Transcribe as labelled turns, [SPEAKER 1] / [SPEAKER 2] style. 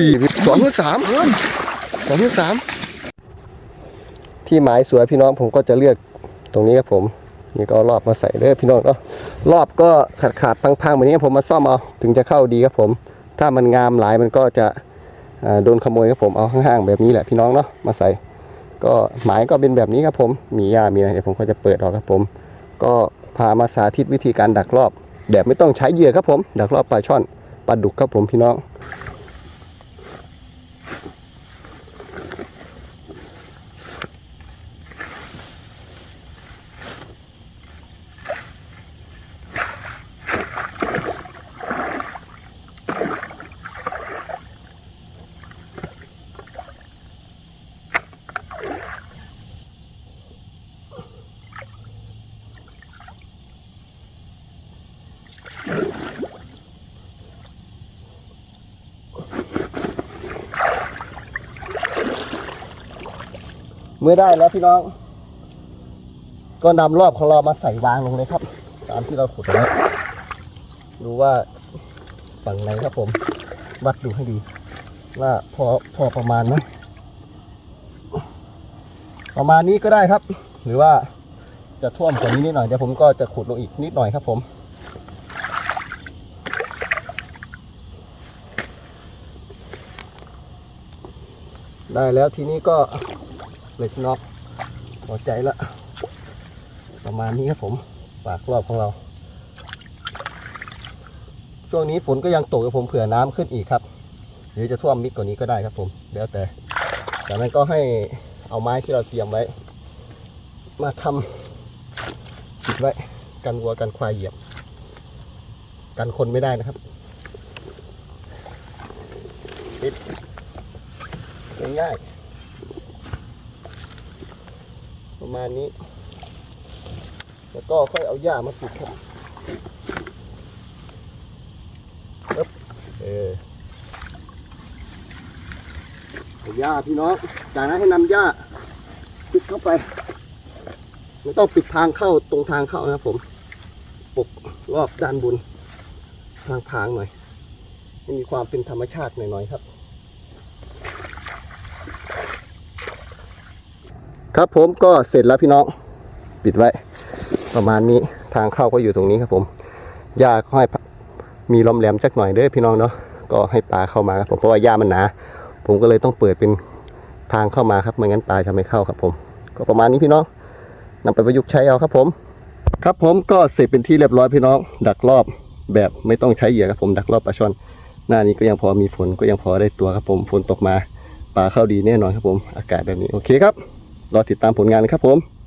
[SPEAKER 1] ยสองหรือสามสองหรือสามที่หมายสวยพี่น้องผมก็จะเลือกตรงนี้ครับผมนี่ก็รอบมาใส่เด้อพี่น้องก็รอบก็ขาดขาดๆพังๆแบบนี้ผมมาซ่อมเอาถึงจะเข้าดีครับผม ถ้ามันงามหลายมันก็จะโดนขโมยครับผมเอาข้างๆแบบนี้แหละพี่น้องเนาะมาใส่ ก็หมายก็เป็นแบบนี้ครับผม มีหญ้ามีอะไรเดี๋ยวผมก็จะเปิดออกครับผม ก็พามาสาธิตวิธีการดักรอบแบบไม่ต้องใช้เหยื่อครับผม ดักรอบปลาช่อนปลาดุกครับผมพี่น้อง เมื่อได้แล้วพี่น้อง ก็นำรอบของเรามาใส่วางลงเลยครับ ตามที่เราขุดไว้ดูว่าฝั่งไหนครับผม วัดดูให้ดี ว่าพอพอประมาณไหมประมาณนี้ก็ได้ครับ หรือว่าจะท่วมกว่านี้นิดหน่อยเดี๋ยวผมก็จะขุดลงอีกนิดหน่อยครับผมได้แล้วทีนี้ก็ เหล็กน็อกหัวใจละ ประมาณนี้ครับผม ปากรอบของเรา ช่วงนี้ฝนก็ยังตกกับผมเผื่อน้ำขึ้นอีกครับ หรือจะท่วมมิดกว่านี้ก็ได้ครับผม แล้วแต่ จากนั้นก็ให้เอาไม้ที่เราเตรียมไว้ มาทำปิดไว้ กันวัวกันควายเหยียบ กันคนไม่ได้นะครับปิดง่ายๆ ประมาณนี้ แล้วก็ค่อยเอาหญ้ามาปิดครับปึ๊บเออเอหญ้าพี่น้อง จากนั้นให้นำหญ้าปิดเข้าไปไม่ต้องปิดทางเข้าตรงทางเข้านะครับผมปกรอบด้านบนทางพางหน่อยให้มีความเป็นธรรมชาติหน่อยๆครับ ครับผมก็เสร็จแล้วพี่น้องปิดไว้ ประมาณนี้ทางเข้าก็อยู่ตรงนี้ครับผมหญ้าก็ให้มีลมแหลมจักหน่อยเด้อพี่น้องเนาะก็ให้ปลาเข้ามาครับผมเพราะว่าหญ้ามันหนาผมก็เลยต้องเปิดเป็นทางเข้ามาครับไม่งั้นปลาจะไม่เข้าครับผม ก็ประมาณนี้พี่น้องนำไปประยุกต์ใช้เอาครับผม ครับผมก็เสร็จเป็นที่เรียบร้อยพี่น้อง ดักรอบแบบไม่ต้องใช้เหยื่อครับผมดักรอบปลาช่อนหน้านี้ก็ยังพอมีฝนก็ยังพอได้ตัวครับผมฝนตกมาปลาเข้าดีแน่นอนครับผม อากาศแบบนี้โอเคครับ รอติดตามผลงานนะครับผม